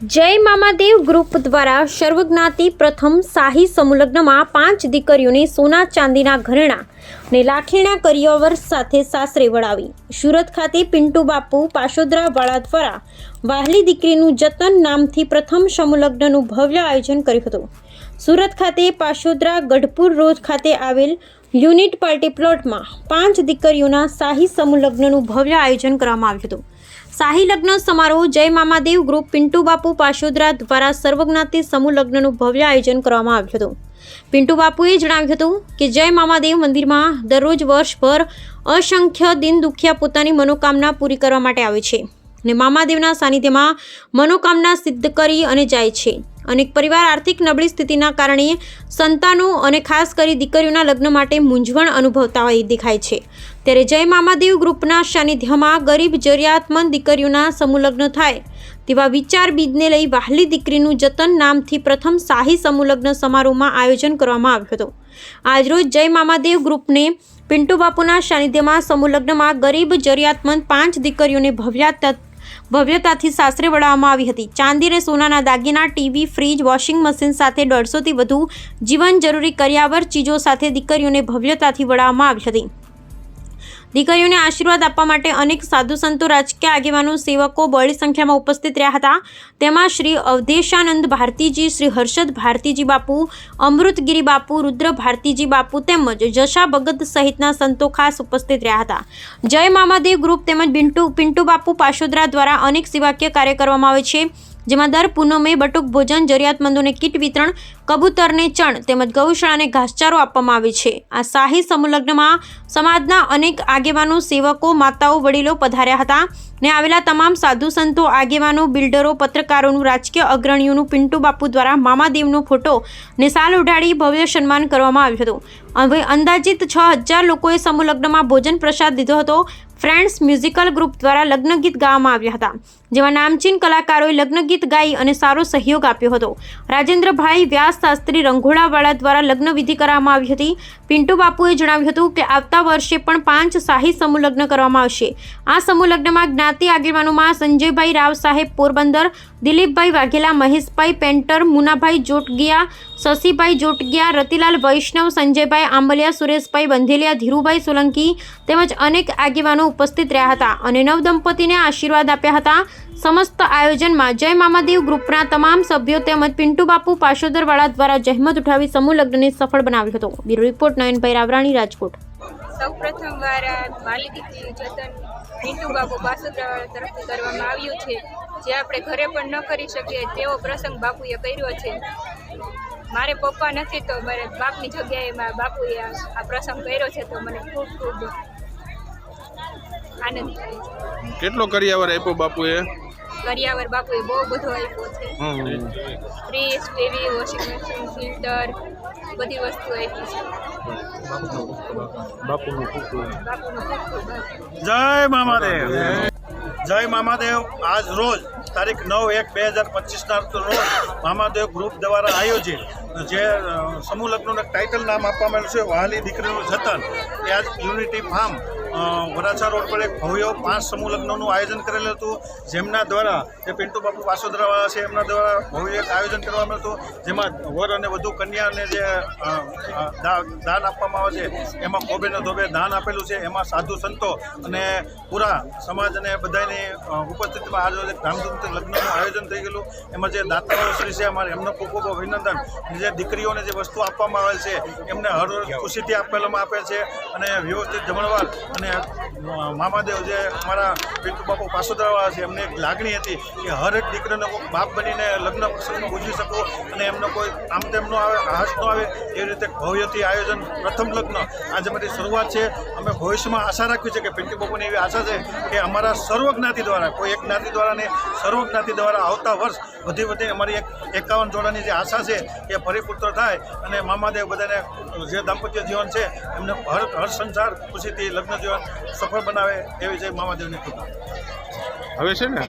જય મામાદેવ ગ્રુપ દ્વારા સર્વજ્ઞાતિ પ્રથમ શાહી સમુલગ્નમાં પાંચ દીકરીઓને સોના ચાંદીના ઘરેણા અને લાખીણા કરિયાવર સાથે સાસરે વળાવી. સુરત ખાતે પિન્ટુ બાપુ પાશોદરા વાળા દ્વારા વહાલી દીકરીનું જતન નામથી પ્રથમ સમુલગ્નનું ભવ્ય આયોજન કર્યું હતું. સુરત ખાતે પાશોદરા ગઢપુર રોડ ખાતે આવેલ યુનિટ પાર્ટી પ્લોટમાં પાંચ દીકરીઓના શાહી સમૂહલગ્નનું ભવ્ય આયોજન કરવામાં આવ્યું હતું. શાહી લગ્ન સમારોહ જય મામાદેવ ગ્રુપ પિન્ટુ બાપુ પાશોદરા દ્વારા સર્વજ્ઞાતિ સમૂહ લગ્નનું ભવ્ય આયોજન કરવામાં આવ્યું હતું. પિન્ટુ બાપુએ જણાવ્યું હતું કે જય મામાદેવ મંદિરમાં દરરોજ વર્ષભર અસંખ્ય દિન દુખિયા પોતાની મનોકામના પૂરી કરવા માટે આવે છે. અને મામાદેવના સાનિધ્યમાં મનોકામના સિદ્ધ કરી અને જાય છે. અનેક પરિવાર આર્થિક નબળી સ્થિતિના કારણે સંતાનો અને ખાસ કરી દીકરીઓના લગ્ન માટે મૂંઝવણ અનુભવતા હોય દેખાય છે. ત્યારે જય મામાદેવ ગ્રુપના સાનિધ્યમાં ગરીબ, જરૂરિયાતમંદ દીકરીઓના સમૂહ લગ્ન થાય. તેવા વિચાર બીજને લઈ વહાલી દીકરીનું જતન નામથી પ્રથમ શાહી સમૂહલગ્ન સમારોહમાં આયોજન કરવામાં આવ્યું હતું. આજરોજ જય મામાદેવ ગ્રુપને પિન્ટુ બાપુના સાનિધ્યમાં સમૂહલગ્નમાં ગરીબ, જરૂરિયાતમંદ પાંચ દીકરીઓને ભવ્યતા ભવ્યતાથી સાસરે વળાવવામાં આવી હતી. ચાંદી અને સોનાના દાગીના, ટીવી, ફ્રીજ, વોશિંગ મશીન સાથે દોઢસોથી વધુ જીવન જરૂરી કર્યાવર ચીજો સાથે દીકરીઓને ભવ્યતાથી વળાવવામાં આવી હતી. દીકરીઓને આશીર્વાદ આપવા માટે અનેક સાધુ સંતો રાજકીય આગેવાનો, સેવકો બળી સંખ્યામાં ઉપસ્થિત રહ્યા હતા. તેમાં શ્રી અવધેશાનંદ ભારતીજી, શ્રી હર્ષદ ભારતીજી બાપુ, અમૃતગીરી બાપુ, રુદ્ર ભારતીજી બાપુ તેમજ જશા ભગત સહિતના સંતો ખાસ ઉપસ્થિત રહ્યા હતા. જય મામાદેવ ગ્રુપ તેમજ બિન્ટુ, પિન્ટુ બાપુ પાશોદરા દ્વારા અનેક સેવાકીય કાર્ય કરવામાં આવે છે. જેમાં દર પૂનમે બટુક ભોજન જરૂરિયાતમંદોને કીટ વિતરણ, કબૂતરને ચણ તેમજ ગૌશાળાને ઘાસચારો આપવામાં આવે છે. આ શાહી સમુલગ્નમાં સમાજના અનેક આગેવાનો, સેવકો, માતાઓ, વડીલો પધાર્યા હતા ને આવેલા તમામ સાધુ સંતો, આગેવાનો, બિલ્ડરો, પત્રકારોનું રાજકીય અગ્રણીઓનું પિન્ટુ બાપુ દ્વારા મામાદેવનો ફોટો ને સાલ ઉઢાડી ભવ્ય સન્માન કરવામાં આવ્યું હતું. હવે અંદાજિત છ હજાર લોકોએ સમૂહલગ્નમાં ભોજન પ્રસાદ લીધો હતો. ફ્રેન્ડ્સ મ્યુઝિકલ ગ્રુપ દ્વારા લગ્નગીત ગાવામાં આવ્યા હતા, જેમાં નામચીન કલાકારોએ લગ્નગીત ગાઈ અને સારો સહયોગ આપ્યો હતો. રાજેન્દ્રભાઈ વ્યાસ શાસ્ત્રી રંગોળાવાળા દ્વારા લગ્નવિધિ કરવામાં આવી હતી. પિન્ટુ બાપુએ જણાવ્યું હતું કે આવતા વર્ષે પણ પાંચ શાહી સમૂહ લગ્ન કરવામાં આવશે. આ સમૂહ લગ્નમાં જ્ઞાતિ આગેવાનોમાં સંજયભાઈ રાવ સાહેબ પોરબંદર દિલીપભાઈ વાઘેલા, મહેશભાઈ પેન્ટર, મુનાભાઈ જોટગિયા, શશીભાઈ જોટગિયા, રતિલાલ વૈષ્ણવ, સંજયભાઈ આંબલિયા, સુરેશભાઈ બંધેલિયા, ધીરુભાઈ સોલંકી તેમજ અનેક આગેવાનો ઉપસ્થિત રહ્યા હતા અને નવદંપતીને આશીર્વાદ આપ્યા હતા. સમસ્ત આયોજનમાં જય મામાદેવ ગ્રુપના તમામ સભ્યો તેમજ પિન્ટુ બાપુ પાશોદરવાળા દ્વારા જહેમત ઉઠાવી સમૂહ લગ્નને સફળ બનાવ્યો હતો. Bureau report, Nayanbhai Ravrani, Rajkot. સૌ પ્રથમ વાર વાલી જતન પિન્ટુ બાપુ બાસુદ્રાવાળા તરફથી કરવામાં આવ્યું છે. જે આપણે ઘરે પણ ન કરી શકીએ તેવો પ્રસંગ બાપુએ કર્યો છે. મારે પપ્પા નથી તો મારે બાપની જગ્યાએ મારા બાપુએ આ પ્રસંગ કર્યો છે તો મને ખૂબ ખૂબ આનંદ થાય છે. કેટલો કરિયાવર આપ્યો બાપુએ? કરિયાવર બાપુએ બહુ બધો આપ્યો છે. Fridge TV washing machine filter બધી વસ્તુ આપી છે. બાપુનો ખૂબ ખૂબ. જય મામાદેવ જય મામાદેવ. આજ રોજ તારીખ નવ એક બે હજાર પચીસના રોજ મામાદેવ ગ્રુપ દ્વારા આયોજિત જે સમૂહ લગ્નનું ટાઇટલ નામ આપવામાં આવ્યું છે, વહાલી દીકરીનું જતન. એ યુનિટી ફાર્મ વરાછા રોડ પર એક ભવ્ય પાંચ સમૂહ લગ્નનું આયોજન કરેલું હતું. જેમના દ્વારા જે પિન્ટુ બાપુ પાસોદરાવાળા છે, એમના દ્વારા ભવ્ય એક આયોજન કરવામાં હતું. જેમાં વર અને વધુ કન્યાને જે દાન આપવામાં આવે છે, એમાં કોબેને ધોબે દાન આપેલું છે. એમાં સાધુ સંતો અને પૂરા સમાજ અને બધાની ઉપસ્થિતિમાં આજે ધામધૂમથી લગ્નનું આયોજન થઈ ગયેલું. એમાં જે દાતાઓ શ્રી છે, અમારે એમનો ખૂબ ખૂબ અભિનંદન. જે દીકરીઓને જે વસ્તુ આપવામાં આવેલ છે, એમને હર ખુશીથી આપેલામાં આપે છે. અને વ્યવસ્થિત જમણવાર અને અ, મામાદેવ જે અમારા પિન્ટુ બાપુ પાસોદરાવાળા છે, એમને એક લાગણી હતી કે હર એક દીકરીને કોઈ બાપ બનીને લગ્ન પ્રસંગમાં ઉજવી શકો અને એમનો કોઈ આમ તેમ ન આવે હાશ ન આવે, એ રીતે ભવ્યથી આયોજન, પ્રથમ લગ્ન. આજે મારી શરૂઆત છે. અમે ભવિષ્યમાં આશા રાખવી છે કે પિન્ટુ બાપુની એવી આશા છે કે અમારા સર્વ જ્ઞાતિ દ્વારા, કોઈ એક જ્ઞાતિ દ્વારા નહીં સર્વ જ્ઞાતિ દ્વારા આવતા વર્ષ વધી વધી અમારી એક એકાવન જોડાની જે આશા છે એ પરિપૂર્ણ થાય અને મામાદેવ બધાને જે દાંપત્ય જીવન છે, એમને હર હર સંસાર ખુશીથી લગ્ન જીવન સફળ બનાવે એવી છે મામાદેવની કૃપા. હવે છે ને